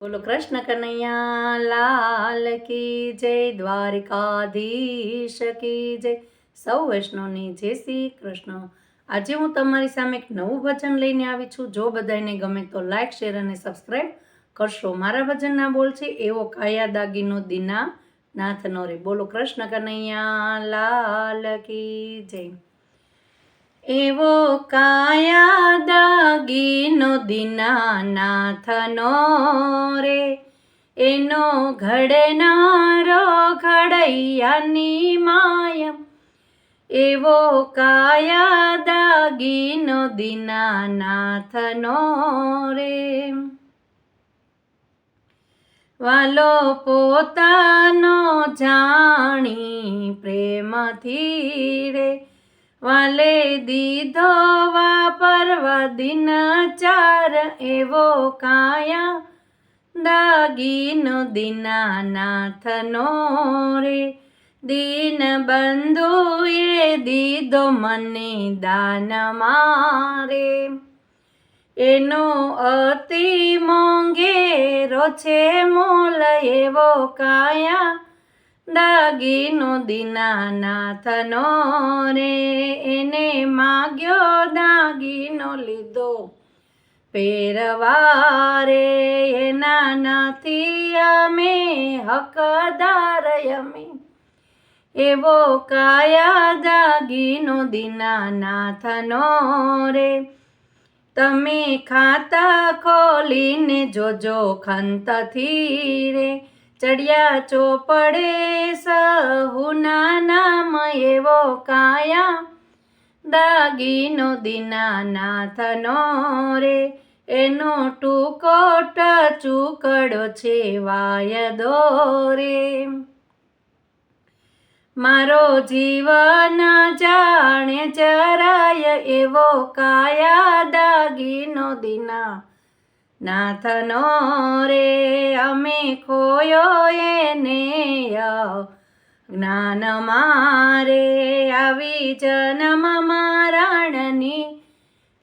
બોલો, કૃષ્ણ કનૈયા, લાલ કી જય, દ્વારિકાધીશ કી જય. સૌ વૈષ્ણવની જય શ્રી કૃષ્ણ. આજે હું તમારી સામે એક નવું ભજન લઈને આવી છું. જો બધાને ગમે તો લાઈક, શેર અને સબસ્ક્રાઈબ કરશો. મારા ભજનના બોલ છે, એવો કાયા દાગીનો દીના નાથનો રે. બોલો, કૃષ્ણ કનૈયા, લાલ કી જય. એવો કાયા દાગીનો દીનાનાથનો રે. એનો ઘડનારો ઘડૈયાની માયમ. એવો કાયા દાગીનો દીનાનાથનો રે. વાલો પોતાનો જાણી પ્રેમથી રે. વાલે દીધો વાપરવા દિન ચાર એવો કાયા. દાગીનો દીનાનાથનો રે, દીન બંધુએ દીધો મને દાન મારે. એનો અતિ મોંઘેરો છે મોલ એવો કાયા. દાગીનો દીનાનાથનો રે, એને માગ્યો દાગીનો લીધો. પેરવારે એના નથી અમે હકદાર અમે એવો કાયા દાગીનો દીનાનાથનો રે. તમે ખાતા ખોલીને જોજો ખંતથી રે. ચડિયા ચોપડે સહુના નામ એવો કાયા. દાગીનો દીનાનાથનો રે, એનો ટૂકોટ ચૂકડો છે વાયદો રે મારો જીવન જાણે જરાય એવો કાયા. દાગીનો દીના નાથનો રે અમે ખોયો એને જ્ઞાન મારે આવી જન્મ મારાણની.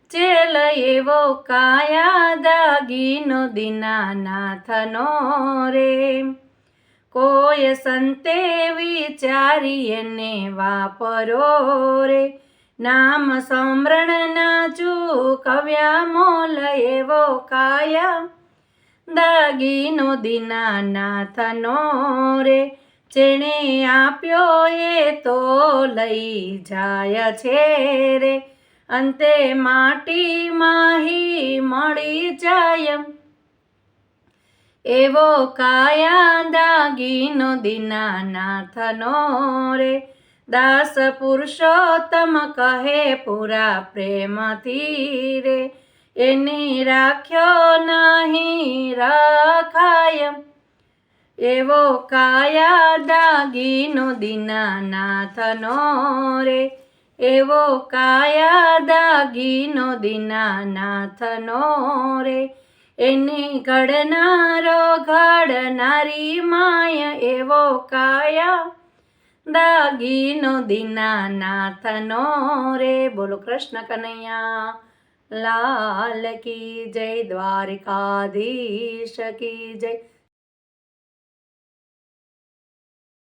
ચેલ એવો કાયા દાગીનો દીનાનાથનો રે કોઈ સંતે વિચારી એને વાપરો રે નામ સમરણ નાચું, કવ્યા મોલ એવો કાયા. દાગીનો દીનાનાથનો રે, જેણે આપ્યો એ તો લઈ જાય છે રે. અંતે માટી માહી મળી જાય. એવો કાયા દાગીનો દીનાનાથનો રે દાસ પુરુષોત્તમ કહે પૂરા પ્રેમથી રે. એને રાખ્યો નહીં રખાય. એવો કાયા દાગીનો દીનાનાથનો રે. એવો કાયા દાગીનો દીનાનાથનો રે. એની ઘડનારો ઘડનારી માય એવો કાયા દાગીનો દીનાનાથનો રે. બોલો કૃષ્ણ કનૈયા લાલ કી જય દ્વારકાધીશ કી જય.